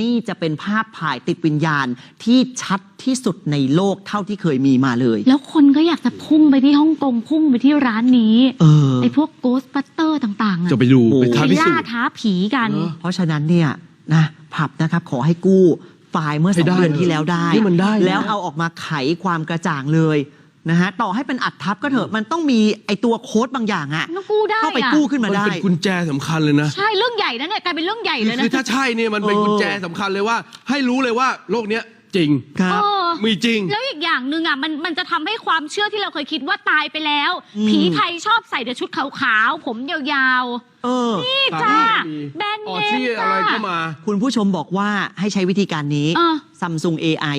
นี่จะเป็นภาพถ่ายติดวิญญาณที่ชัดที่สุดในโลกเท่าที่เคยมีมาเลย แล้วคนก็อยากจะพุ่งไปที่ฮ่องกงพุ่งไปที่ร้านนี้เออ ไอ้พวกโกสบัตเตอร์ต่างๆอะจะไปดูโอ้ ไปไปท้าพิสูล่าจน์ ท้าผีกันเนอะเพราะฉะนั้นเนี่ยนะผับนะครับขอให้กู้ไฟล์เมื่อสให้องได้เดือนที่แล้วได้ นี่มันได้นะ แล้วเอาออกมาไขความกระจ่างเลย นะฮะต่อให้เป็นอัดทับก็เถอะมันต้องมีไอตัวโค้ดบางอย่างอะต้องกู้ได้เข้าไปอะกู้ขึ้นมัมานได้ เป็นกุญแจสำคัญเลยนะ ใช่เรื่องใหญ่นะเนี่ยกลายเป็นเรื่องใหญ่เลยนะคือถ้าใช่เนี่ยมันเป็นเออกุญแจสำคัญเลยว่า ให้รู้เลยว่าโลกเนี้ยจริงครับเออมีจริง แล้วอีกอย่างหนึ่งอะมันมันจะทำให้ความเชื่อที่เราเคยคิดว่าตายไปแล้ว อืม ผีไทยชอบใส่แต่ชุดขาวๆผมยาวเออ ๆนี่จ้าแบรนด์ออเนซี่มอะไรจ้า ก็มา คุณผู้ชมบอกว่าให้ใช้วิธีการนี้เออ Samsung AI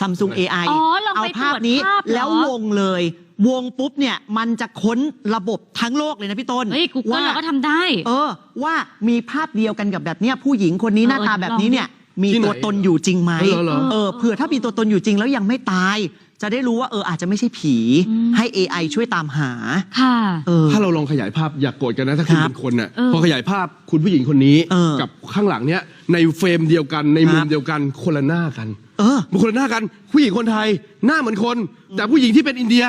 Samsung AI อ๋อลองเอาไปภาพนี้ตรวจภาพเหรอแล้ววงเลย วงปุ๊บเนี่ยมันจะค้นระบบทั้งโลกเลยนะพี่ต้นเฮ้ยกูเกิลว่าเราก็ทำได้ เออ ว่ามีภาพเดียวกันกับแบบเนี้ยผู้หญิงคนนี้หน้าตาแบบนี้เนี่ยมีที่ไหนตัวตนอยู่จริงไหมเหรอเหรอเออเผื่อถ้ามีตัวตนอยู่จริงแล้วยังไม่ตาย จะได้รู้ว่าเอออาจจะไม่ใช่ผีอืมให้ AI ช่วยตามหาค่ะ เออ ถ้าเราลองขยายภาพอย่ากโกรธกันนะ ถ้าคุณครับเป็นคนน่ะเออ พอขยายภาพคุณผู้หญิงคนนี้เออกับข้างหลังเนี้ยในเฟรมเดียวกันในมุคมรับเดียวกันคนละหน้ากันเออ มันคนละหน้ากันผู้หญิงคนไทยหน้าเหมือนคน แต่ผู้หญิงที่เป็นอินเดีย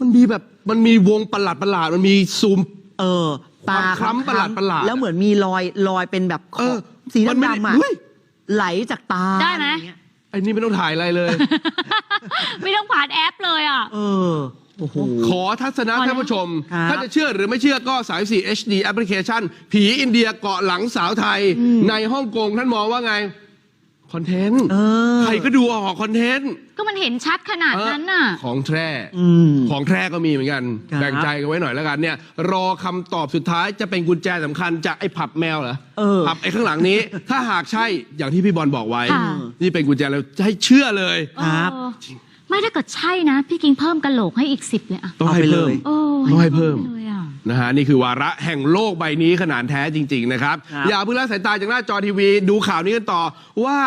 มันมีแบบมันมีวงประหลาดประหลาดๆมันมีซูม เออตาความคล้ำประหลาดประหลาดแล้วเหมือนมีรอยรอยเป็นแบบขเออบอสีมันไม่ดำๆอะเฮ้ย ไหลจากตาได้ไหม อะรเงี้ย ไอ้นี่ไม่ต้องถ่ายอะไรเลย ไม่ต้องผ่านแอปเลยอะ เออ โอ้โห ขอทัศนะพอแล้วท่านผู้ชม ครับ ถ้าจะเชื่อหรือไม่เชื่อก็34 HD แอปพลิเคชัน ผีอินเดียเกาะหลังสาวไทย ในฮ่องกงท่านมองว่าไง คอนเทนต์ เออ ใครก็ดูออกคอนเทนต์ก็มันเห็นชัดขนาดนั้นน่ะของแท้ อืม ของแท้ก็มีเหมือนกัน ครับ แบ่งใจกันไว้หน่อยแล้วกันเนี่ย รอคำตอบสุดท้ายจะเป็นกุญแจสำคัญจากไอ้ผับแมวเหรอเออ ผับไอ้ข้างหลังนี้ ถ้าหากใช่อย่างที่พี่บอลบอกไว้ ค่ะ นี่เป็นกุญแจแล้วจะให้เชื่อเลย ครับ เออ ไม่ถ้าเกิดใช่นะ พี่กิงเพิ่มกะโหลกให้อีกสิบเลยอะต้องให้เอาไปเลเพิ่มยโอ้ต้องให้เพิ่มเลยอะนะฮะนี่คือวาระแห่งโลกใบนี้ขนาดแท้จริง ๆ นะครับ ครับ อย่าเพิ่งละสายตาจากหน้าจอทีวี ดูข่าวนี้กันต่อว่า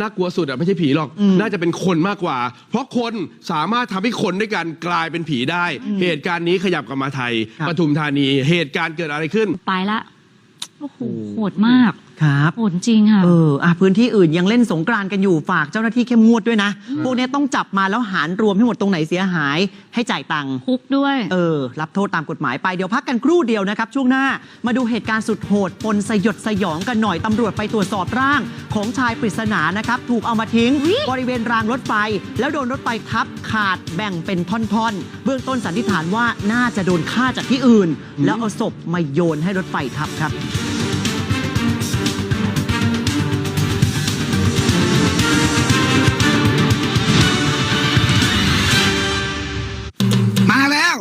น่ากลัวสุดอะไม่ใช่ผีหรอก น่าจะเป็นคนมากกว่า เพราะคนสามารถทำให้คนด้วยกันกลายเป็นผีได้ เหตุการณ์นี้ขยับกลับมาไทยครับ ปทุมธานี เหตุการณ์เกิดอะไรขึ้น ไปละ โอ้โห โหดมาก ครับโหดจริงค่ะ เอออะพื้นที่อื่นยังเล่นสงกรานต์กันอยู่ฝากเจ้าหน้าที่เข้มงวดด้วยนะ พวกเนี้ยต้องจับมาแล้วหารรวมให้หมดตรงไหนเสียหาย ให้จ่ายตังค์ คุกด้วย เออ รับโทษตามกฎหมายไป เดี๋ยวพักกันครู่เดียวนะครับ ช่วงหน้ามาดูเหตุการณ์สุดโหดปนสยดสยองกันหน่อยตำรวจไปตรวจสอบร่าง ของชายปริศนานะครับ ถูกเอามาทิ้ง บริเวณรางรถไฟ แล้วโดนรถไฟทับขาดแบ่งเป็นท่อนๆ เบื้องต้นสันนิษฐานว่าน่าจะโดนฆ่าจากที่อื่น แล้วเอาศพมาโยนให้รถไฟทับครับ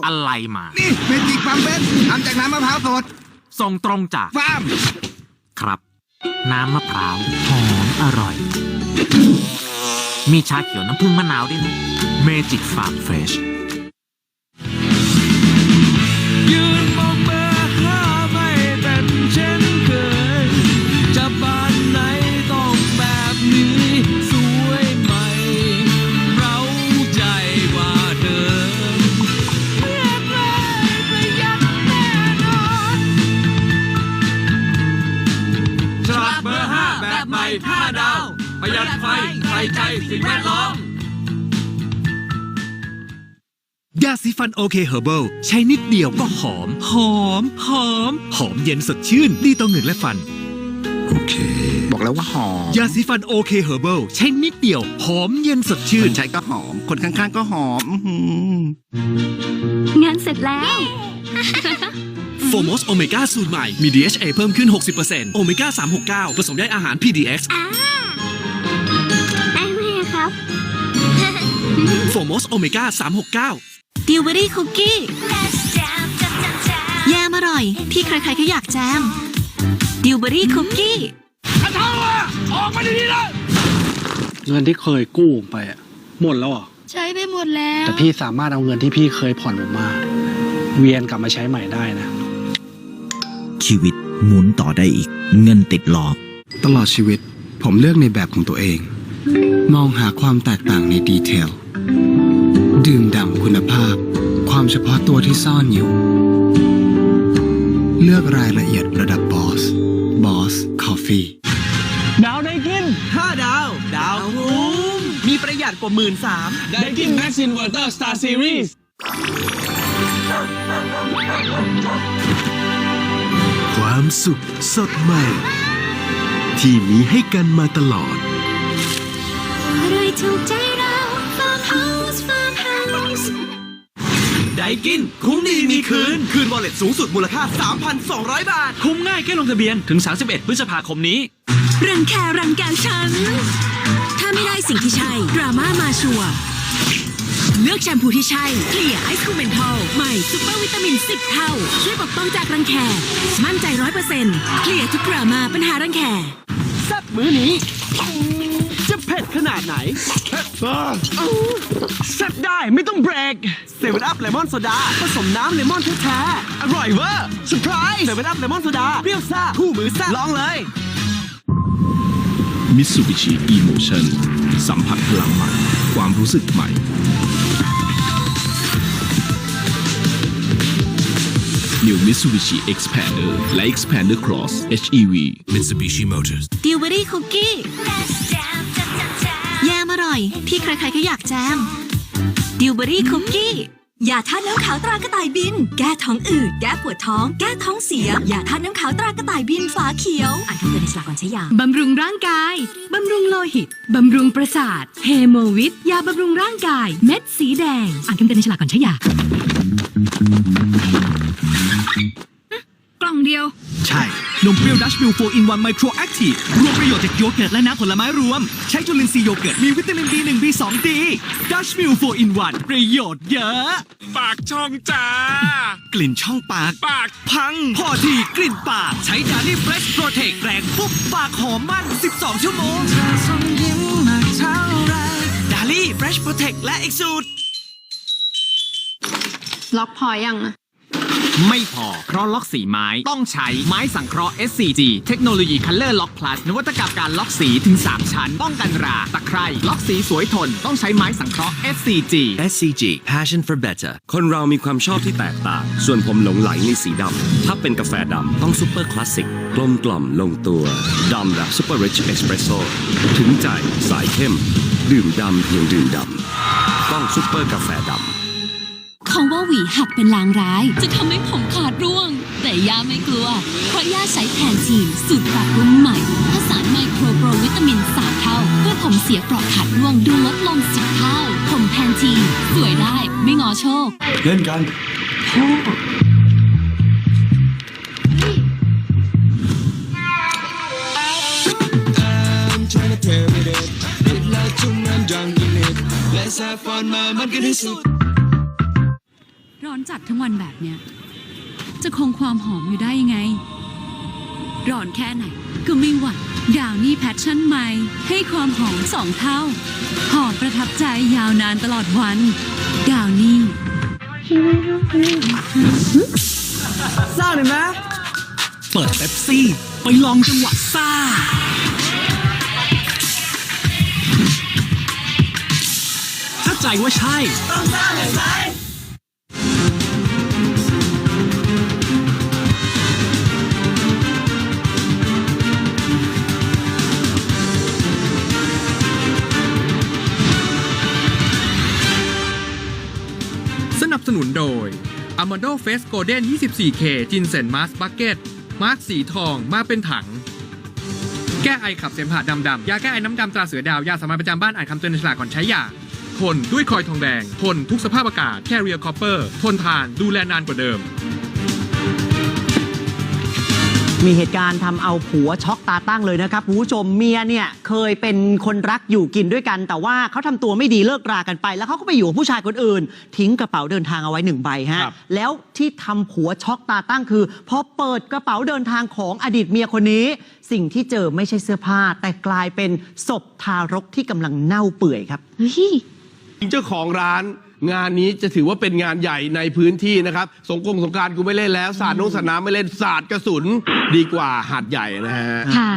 อะไรมา นี่เมจิกปั๊มเบนทำจากน้ำมะพร้าวสดส่งตรงจากฟาร์มครับ น้ำมะพร้าวหอมอร่อย มีชาเขียวน้ำผึ้งมะนาวด้วยนะเมจิกฟาร์มเฟรช บบใหม่ห้าดาว ประหยัดไฟใส่ใจสิ่งแวดล้อมยาสีฟันโอเคเฮอร์เบิลใช้นิดเดียวก็หอม หอม หอม หอมเย็นสดชื่น ดีต่อเหงือกและฟัน โอเค บอกแล้วว่าหอม ยาสีฟันโอเคเฮอร์เบิลใช้นิดเดียว หอมเย็นสดชื่คนนใช้ก็หอม คนข้างๆก็หอมอื้อหืองานเสร็จแล้วโฟมอสโอเมก้าสูตรใหม่ มี DHA เพิ่มขึ้น 60%โอเมก้า 369 ผสมใยอาหาร PDX ได้ไหมครับ โฟมอสโอเมก้า 369 ดิวเบอรี่คุกกี้ แยมอร่อยพี่ใครๆก็อยากแจม ดิวเบอรี่คุกกี้ เงินที่เคยกู้ไปอะหมดแล้วเหรอใช้ไปหมดแล้ว แต่พี่สามารถเอาเงินที่พี่เคยผ่อนผมมา เวียนกลับมาใช้ใหม่ได้นะ ชีวิตหมุนต่อได้อีก เงินติดล้อตลอดชีวิต ผมเลือกในแบบของตัวเอง มองหาความแตกต่างในดีเทล ดื่มด่ำคุณภาพ ความเฉพาะตัวที่ซ่อนอยู่ เลือกรายละเอียดระดับบอสบอสคอฟฟี่ดาวได้กินถ้าดาว ดาวคุ้มมีประหยัดกว่าหมื่นสามได้กินแมชชินวอเตอร์สตาร์ซีรีส์ ความสุขสดใหม่ ที่มีให้กันมาตลอดอร่อยถูกใจเราฟาร์มเฮาส์ฟาร์มเฮาส์ไดกิน คุ้มดีมีคืน คืนวอลเล็ตสูงสุดมูลค่า 3,200 บาท คุ้มง่ายแค่ลงทะเบียนถึง 31 พฤษภาคมนี้ รังแครังแกฉัน ถ้าไม่ได้สิ่งที่ใช่ ดราม่ามาชัวร์ เลือกแชมพูที่ใช่เคลียร์ไอซ์คูเมนทอลใหม่ซุปเปอร์วิตามิน 10 เท่า ช่วยปกป้องจากรังแค มั่นใจร้อยเปอร์เซ็นต์เคลียร์ทุกดราม่าปัญหารังแคแซ่บมื้อนี้ จะเผ็ดขนาดไหนแซ่บได้ไม่ต้องเบรกเซเว่นอัพเลมอนโซดาผสมน้ำเลมอนแท้ๆอร่อยเวอร์เซอร์ไพรส์เซเว่นอัพเลมอนโซดาเปรี้ยวซ่าคู่มือซ่าลองเลยมิ t ซูบิชิอีโมชั่นสัมผัสพลังใหม่ความรู้สึกใหม่ New Mitsubishi Expander และ Expander Cross HEV Mitsubishi Motors ดิวเบอรี่คุกกี้แยมอร่อย ที่ใครๆก็อยากแจมดิวเบอรี่คุกกี้ยาท่าตุน้ำขาวตรากระต่ายบิน แก้ท้องอืด แก้ปวดท้อง แก้ท้องเสีย ยาท่าตุน้ำขาวตรากระต่ายบินฝาเขียว อ่านคำเตือนในฉลากก่อนใช้ยา บำรุงร่างกาย บำรุงโลหิต บำรุงประสาท เฮโมวิต ยาบำรุงร่างกาย เม็ดสีแดง อ่านคำเตือนในฉลากก่อนใช้ยา นมเปรี้ยวดัชมิลโฟอินวันไมโครแอคทีฟรวมประโยชน์จากโยเกิร์ตและน้ำผลไม้รวม ใช้จุลินทรีย์โยเกิร์ต มีวิตามิน B1 B2 D ดัชมิลโฟอินวันประโยชน์เยอะ ปากช่องจ้ากลิ่นช่องปาก ปากพัง พอทีกลิ่นปาก ใช้ดาลี่เฟรชโปรเทคแรงปุ๊บปากหอมมั่น 12 ชั่วโมงดาลี่เฟรชโปรเทคและอีกสูตรล็อกพอยังอะ ไม่พอ เพราะล็อกสีไม้ต้องใช้ไม้สังเคราะห์ SCG เทคโนโลยี Color Lock Plus นวัตกรรมการล็อกสีถึง 3 ชั้น ป้องกันรา ตะไคร่ล็อกสีสวยทน ต้องใช้ไม้สังเคราะห์ SCG SCG Passion for Better คนเรามีความชอบที่แตกต่าง ส่วนผมหลงไหลในสีดำถ้าเป็นกาแฟดำต้องซูเปอร์คลาสสิกกลมกล่อมลงตัวดำแบบซูเปอร์ริชเอสเปรสโซ่ถึงใจสายเข้ม ดื่มดำเพียงดื่มดำต้องซูเปอร์กาแฟดำ ว่าหวีหักเป็นลางร้าย จะทำให้ผมขาดร่วง แต่ย่าไม่กลัว เพราะย่าใช้แทนทีนสูตรปรับรุ่นใหม่ผสานไมโครโปรวิตามินสามเท่า เพื่อผมเสียเปราะขาดร่วงดูลดลงสิบเท่า ผมแทนทีนสวยได้ไม่งอโชค เล่นกัน ร้อนจัดทั้งวันแบบเนี้ย จะคงความหอมอยู่ได้ยังไง ร้อนแค่ไหน ก็ไม่หวั่นดาวนี่แพชชั่นใหม่ ให้ความหอมสองเท่า หอมประทับใจยาวนานตลอดวัน ดาวนี่ซ่าหน่อยไหมเปิดเป๊ปซี่ ไปลองจังหวะซ่า ถ้าใจว่าใช่สนับ สนุนโดย a m a d o Face Golden 24K จินเซนมาสบักเก็ตมาร์คสีทองมาเป็นถัง แก้ไอขับเสมหะดำๆยาแก้ไอน้ำดำตราเสือดาวยาสามัญประจำบ้านอ่านคำเตือนในฉลากก่อนใช้ยาทนด้วยคอยทองแดงทนทุกสภาพอากาศแคเรียคอปเปอร์ทนทานดูแลนานกว่าเดิม มีเหตุการณ์ทำเอาผัวช็อกตาตั้งเลยนะครับคุณผู้ชมเมียเนี่ยเคยเป็นคนรักอยู่กินด้วยกัน แต่ว่าเขาทำตัวไม่ดีเลิกรากันไป แล้วเขาก็ไปอยู่กับผู้ชายคนอื่น ทิ้งกระเป๋าเดินทางเอาไว้หนึ่งใบฮะครับ แล้วที่ทำผัวช็อกตาตั้งคือพอเปิดกระเป๋าเดินทางของอดีตเมียคนนี้ สิ่งที่เจอไม่ใช่เสื้อผ้า แต่กลายเป็นศพทารกที่กำลังเน่าเปื่อยครับ เฮ้ย เจ้าของร้าน งานนี้จะถือว่าเป็นงานใหญ่ในพื้นที่นะครับ สงกรงสงกรารกูไม่เล่นแล้ว สาดน้องสนามไม่เล่นสาดกระสุนดีกว่าหาดใหญ่นะฮะ ค่ะ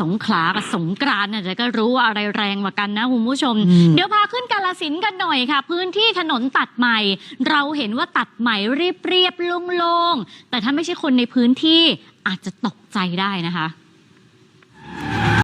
สงขลากับสงกรานต์น่ะจะก็รู้ว่าอะไรแรงกว่ากันนะคุณผู้ชม อืม เดี๋ยวพาขึ้นกาลสินธุ์กันหน่อยค่ะ พื้นที่ถนนตัดใหม่ เราเห็นว่าตัดใหม่เรียบเรียบๆโล่งๆแต่ถ้าไม่ใช่คนในพื้นที่อาจจะตกใจได้นะคะ